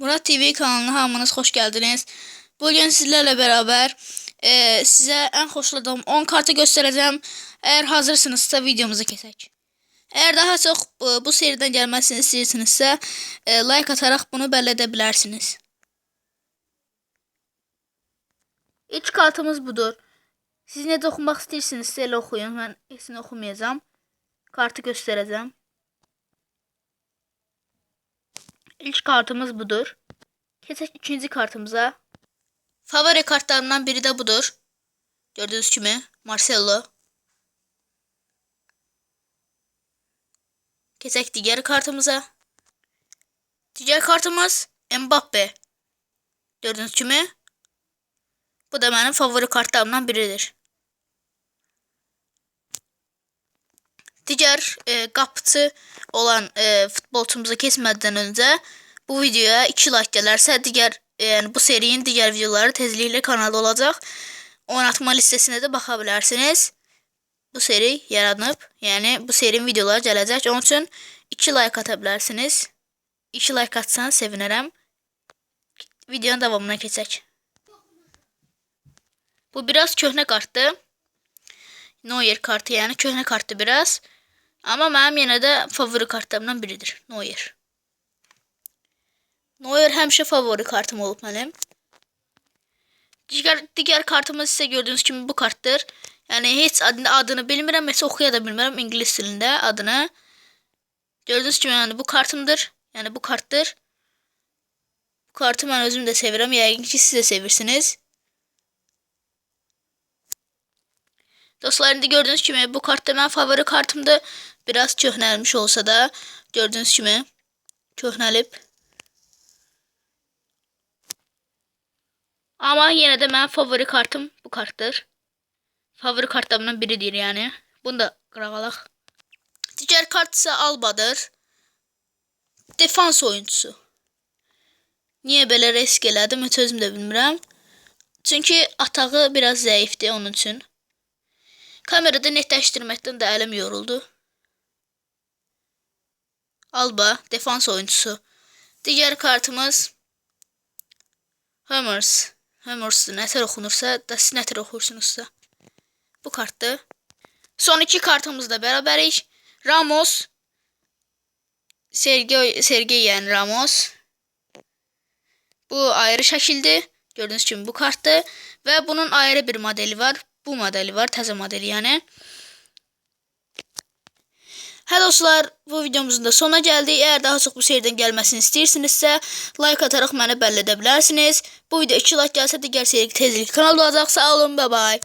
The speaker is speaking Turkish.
Murat TV kanalına hamınız hoş geldiniz. Bugün sizlerle beraber e, size en hoşladığım 10 kartı göstereceğim. Eğer hazırsınızsa videomuzu kesek. Eğer daha çok e, bu seriden gelmesini istəyirsinizsə, e, like atarak bunu belli edebilirsiniz. İlk kartımız budur. Siz necə oxumaq istəyirsinizsə elə oxuyun. Mən hepsini oxumayacağam. Kartı göstereceğim. İlk kartımız budur. Keçək ikinci kartımıza. Favori kartlarımdan biri de budur. Gördüğünüz kimi Marcelo. Keçək digər kartımıza. Digər kartımız Mbappe. Gördüğünüz kimi bu da benim favori kartlarımdan biridir. Digər e, qapıçı olan e, futbolçumuza keçmədən öncə bu videoya 2 like gələrsə digər e, yəni bu serinin digər videoları tezliklə kanalda olacaq. Oynatma listəsinə də baxa bilərsiniz. Bu seri yaranıb, yəni bu serinin videoları gələcək. Onun üçün 2 like ata bilərsiniz. 2 like atsanız sevinərəm. Videonun davamına keçək. Bu biraz köhnə kartdır. Neuer kartı yəni köhnə kartdır biraz. Ama mənim yenə də favori kartlarımdan biridir. Neuer. Neuer həmişə favori kartım olub mənim. Digər, digər kartımız isə gördüyünüz kimi bu kartdır. Yəni heç adını, adını bilmirəm, heç oxuya da bilmirəm ingilis dilində adını. Gördüyünüz kimi yəni bu kartımdır. Yəni bu kartdır. Bu kartı mən özüm də sevirəm. Yəqin ki siz də sevirsiniz. Dostlar indi gördüğünüz kimi bu kart da mənim favori kartımdır. Biraz köhnəlmiş olsa da gördüğünüz kimi köhnəlib. Ama yenə də mənim favori kartım bu kartdır. Favori kartlarımdan biridir yani. Bunu da qıraqalaq. Digər kart isə Alba'dır. Defans oyuncusu. Niyə belə risk elədim, heç özüm də bilmirəm. Çünki atağı biraz zəifdir onun üçün. Kamerada netləşdirməkdən də əlim yoruldu. Alba, defans oyuncusu. Digər kartımız Hummers. Hummers nətər oxunursa, siz nətər oxursunuzsa. Bu kartdır. Son iki kartımızla bərabərik. Ramos. Sergey, Sergey yəni Ramos. Bu ayrı şəkildir. Gördüyünüz kimi bu kartdır. Və bunun ayrı bir modeli var. Bu modeli var. Təzə modeli yəni. Hə dostlar, bu videomuzun da sona gəldik. Əgər daha çox bu seriden gəlməsini istəyirsinizsə, like ataraq mənə bəlli edə bilərsiniz. Bu video 2 like gəlsə digər seri tezliklə kanalda olacaq. Sağ olun, bye bye.